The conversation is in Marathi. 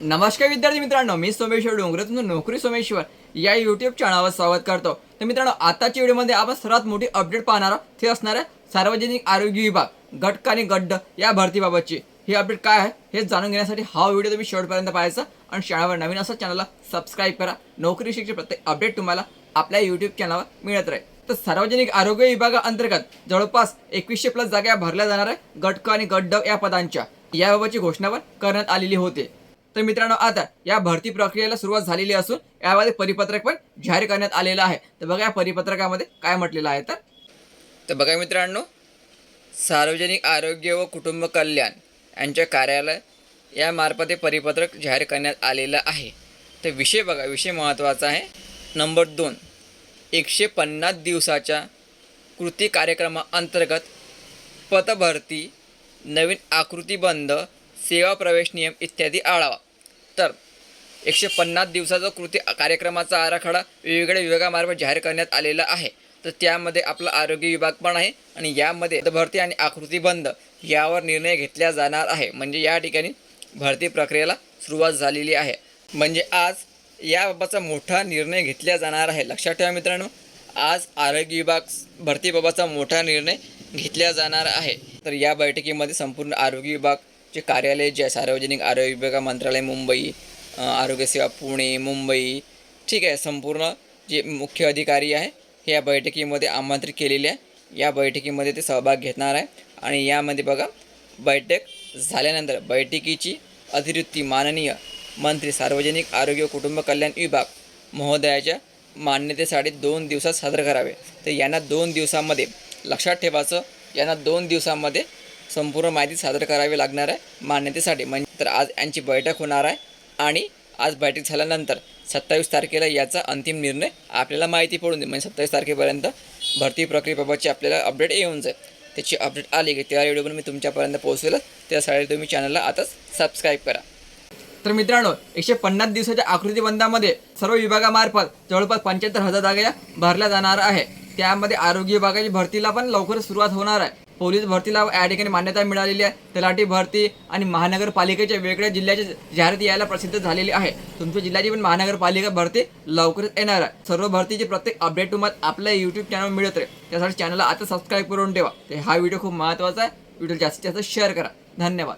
नमस्कार विद्यार्थी मित्रांनो मी सोमेश्वर डोंगरे तुमचं नोकरी सोमेश्वर या युट्यूब चॅनलवर स्वागत करतो. तर मित्रांनो आताच्या व्हिडिओमध्ये आपण सर्वात मोठी अपडेट पाहणार आहोत. ते असणार आहे सार्वजनिक आरोग्य विभाग घटक आणि गड्ड या भरतीबाबतची. ही अपडेट काय आहे हे जाणून घेण्यासाठी हा व्हिडिओ तुम्ही शेवटपर्यंत पाहायचा आणि चॅनलवर नवीन असं चॅनलला सबस्क्राईब करा. नोकरी शिक्षण प्रत्येक अपडेट तुम्हाला आपल्या युट्यूब चॅनलवर मिळत राहील. तर सार्वजनिक आरोग्य विभागाअंतर्गत जवळपास एकवीसशे प्लस जागा भरल्या जाणार आहे गटक आणि गड्ड या पदांच्या. याबाबतची घोषणा पण करण्यात आलेली होती. तर मित्रांनो आता या भरती प्रक्रियेला सुरुवात झालेली असून यामध्ये परिपत्रक पण जाहीर करण्यात आलेलं आहे. तर बघा या परिपत्रकामध्ये काय म्हटलेलं आहे तर? तर बघा मित्रांनो सार्वजनिक आरोग्य व कुटुंब कल्याण यांच्या कार्यालय यामार्फत हे परिपत्रक जाहीर करण्यात आलेलं आहे. तर विषय बघा विषय महत्त्वाचा आहे. नंबर दोन एकशे पन्नास दिवसाच्या कृती कार्यक्रमाअंतर्गत पतभरती नवीन आकृतीबंध सेवा प्रवेश नियम इत्यादी आढावा तर एकशे पन्नास दिवसाचा कृती कार्यक्रमाचा आराखडा वेगवेगळ्या विभागामार्फत जाहीर करण्यात आलेला आहे. तर त्यामध्ये आपला आरोग्य विभाग पण आहे आणि यामध्ये भरती आणि आकृती बंद यावर निर्णय घेतला जाणार आहे. म्हणजे या ठिकाणी भरती प्रक्रियेला सुरुवात झालेली आहे. म्हणजे आज याबाबतचा मोठा निर्णय घेतला जाणार आहे. लक्षात ठेवा मित्रांनो आज आरोग्य विभाग भरतीबाबतचा मोठा निर्णय घेतला जाणार आहे. तर या बैठकीमध्ये संपूर्ण आरोग्य विभाग जे कार्यालय जे आहे सार्वजनिक आरोग्य विभाग मंत्रालय मुंबई आरोग्यसेवा पुणे मुंबई ठीक आहे संपूर्ण जे मुख्य अधिकारी आहे हे या बैठकीमध्ये आमंत्रित केलेले आहे. या बैठकीमध्ये ते सहभाग घेणार आहे. आणि यामध्ये बघा बैठक झाल्यानंतर बैठकीची अतिरिक्ती माननीय मंत्री सार्वजनिक आरोग्य कुटुंब कल्याण विभाग महोदयाच्या मान्यतेसाठी दोन दिवसात सादर करावे. तर यांना दोन दिवसामध्ये लक्षात ठेवायचं यांना दोन दिवसामध्ये संपूर्ण माहिती सादर करावी लागणार आहे मान्यतेसाठी. म्हणजे तर आज यांची बैठक होणार आहे आणि आज बैठक झाल्यानंतर सत्तावीस तारखेला याचा अंतिम निर्णय आपल्याला माहिती पडून देईल. म्हणजे सत्तावीस तारखेपर्यंत भरती प्रक्रियेबाबतची आपल्याला अपडेट येऊन जाईल. त्याची अपडेट आली की त्या व्हिडिओ पण मी तुमच्यापर्यंत पोहोचवेलच त्यासाठी तुम्ही चॅनलला आताच सबस्क्राईब करा. तर मित्रांनो एकशे पन्नास दिवसाच्या आकृतीबंधामध्ये सर्व विभागामार्फत जवळपास पंच्याहत्तर हजार जागा भरल्या जाणार आहे. त्यामध्ये आरोग्य विभागाची भरतीला पण लवकरच सुरुवात होणार आहे. पोलीस भरतीला या ठिकाणी मान्यता मिळालेली आहे. तलाठी भरती आणि महानगरपालिकेच्या वेगळ्या जिल्ह्याची जाहिरात यायला प्रसिद्ध झालेली आहे. तुमच्या जिल्ह्याची पण महानगरपालिका भरती लवकरच येणार आहे. सर्व भरतीची प्रत्येक अपडेट तुम्हाला आपल्या यूट्यूब चॅनल मिळत राहील. त्यासाठी चॅनलला आता सबस्क्राईब करून ठेवा. तर हा व्हिडिओ खूप महत्त्वाचा आहे. व्हिडिओ जास्तीत जास्त शेअर करा. धन्यवाद.